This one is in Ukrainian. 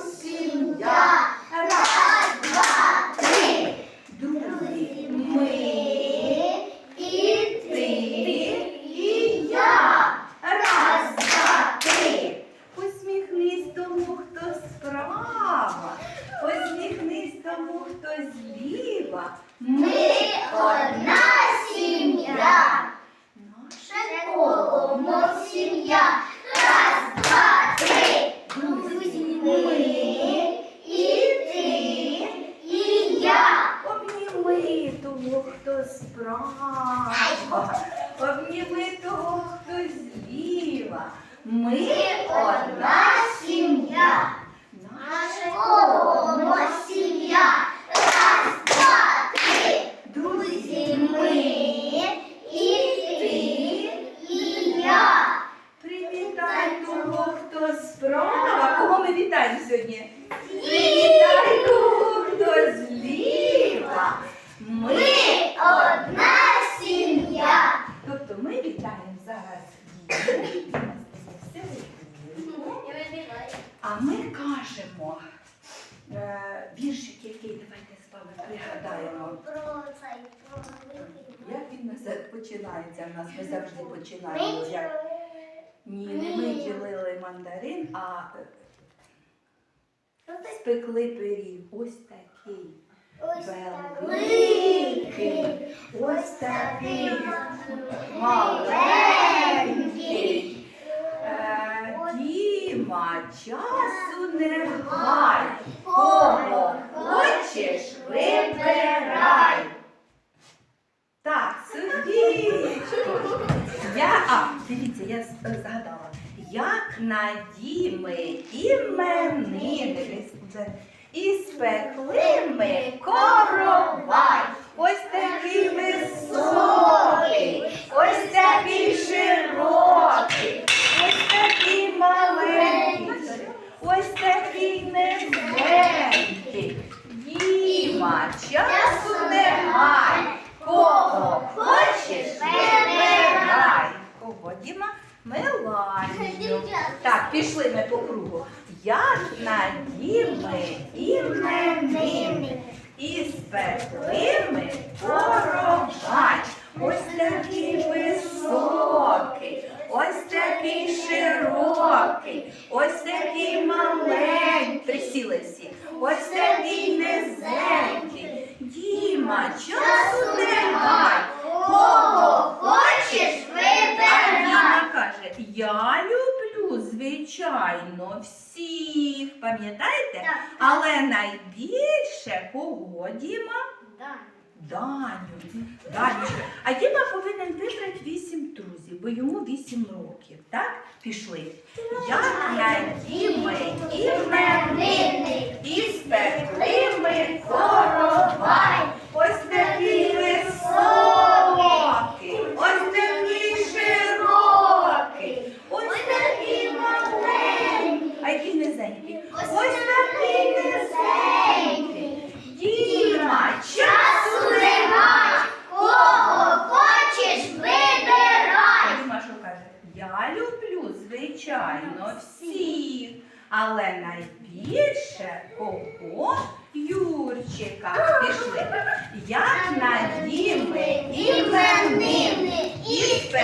сім'я. Раз, два, три. Друзі, ми і ти, і я. Раз, два, три. Посміхнись тому, хто справа. Посміхнись тому, хто зліва. Ми одна сім'я. Наше коло, мов сім'я. Раз, два, три. Друзі, ми і ти, і я. Обніми того, хто справа. Обніми того, хто зліва. Ми одна сім'я. Наше коло, сім'я. Раз, два, три. Друзі, ми і ти, і я. Привітай того, хто справа. Кого ми вітаємо сьогодні? Привітай того, хто зліва. Ми одна сім'я. Тобто ми вітаємо зараз дітей. А ми кажемо е, віршик, який давайте з вами пригадаємо. Як він починається в нас? Ми завжди починаємо. Як... Ні, не ми ділили мандарин, а е, спекли пиріг. Ось такий. Великий. Ось такий. Маленький. Діма, часу не гай. Кого хочеш, вибирай. Так, Софійчко. Я, а, дивіться, я згадала. Як на діми іменини і спекли ми коровай. Ось такий високий, ось такий широкий, ось такий маленький, ось такий низенький. Діма, часу немає. Кого хочеш, вибирай. Кого, Діма? Меланію. Так, пішли ми по кругу. Як на діми і спекли ми коровай. Ось такий високий, ось такий широкий, ось такий маленький. Присіли всі. Ось такий низенький. Діма, часу немає. Кого хочеш, вибирай. Діма каже, я люблю, звичайно, всіх. Пам'ятаєте? Так. Але найбільше кого, Діма? Даню. Даню. А Діма повинен вибрати вісім друзів, бо йому вісім років. Так? Пішли. Як на Діми іменини, і спекли ми коровай. Ось такий високий, ось такий широкий, ось такий маленький. А який низенький? Ось такий низенький. Діма, часу немає. Кого хочеш, вибирай. Діма що каже? Я люблю, звичайно, всіх, але найбільше кого Юрчика.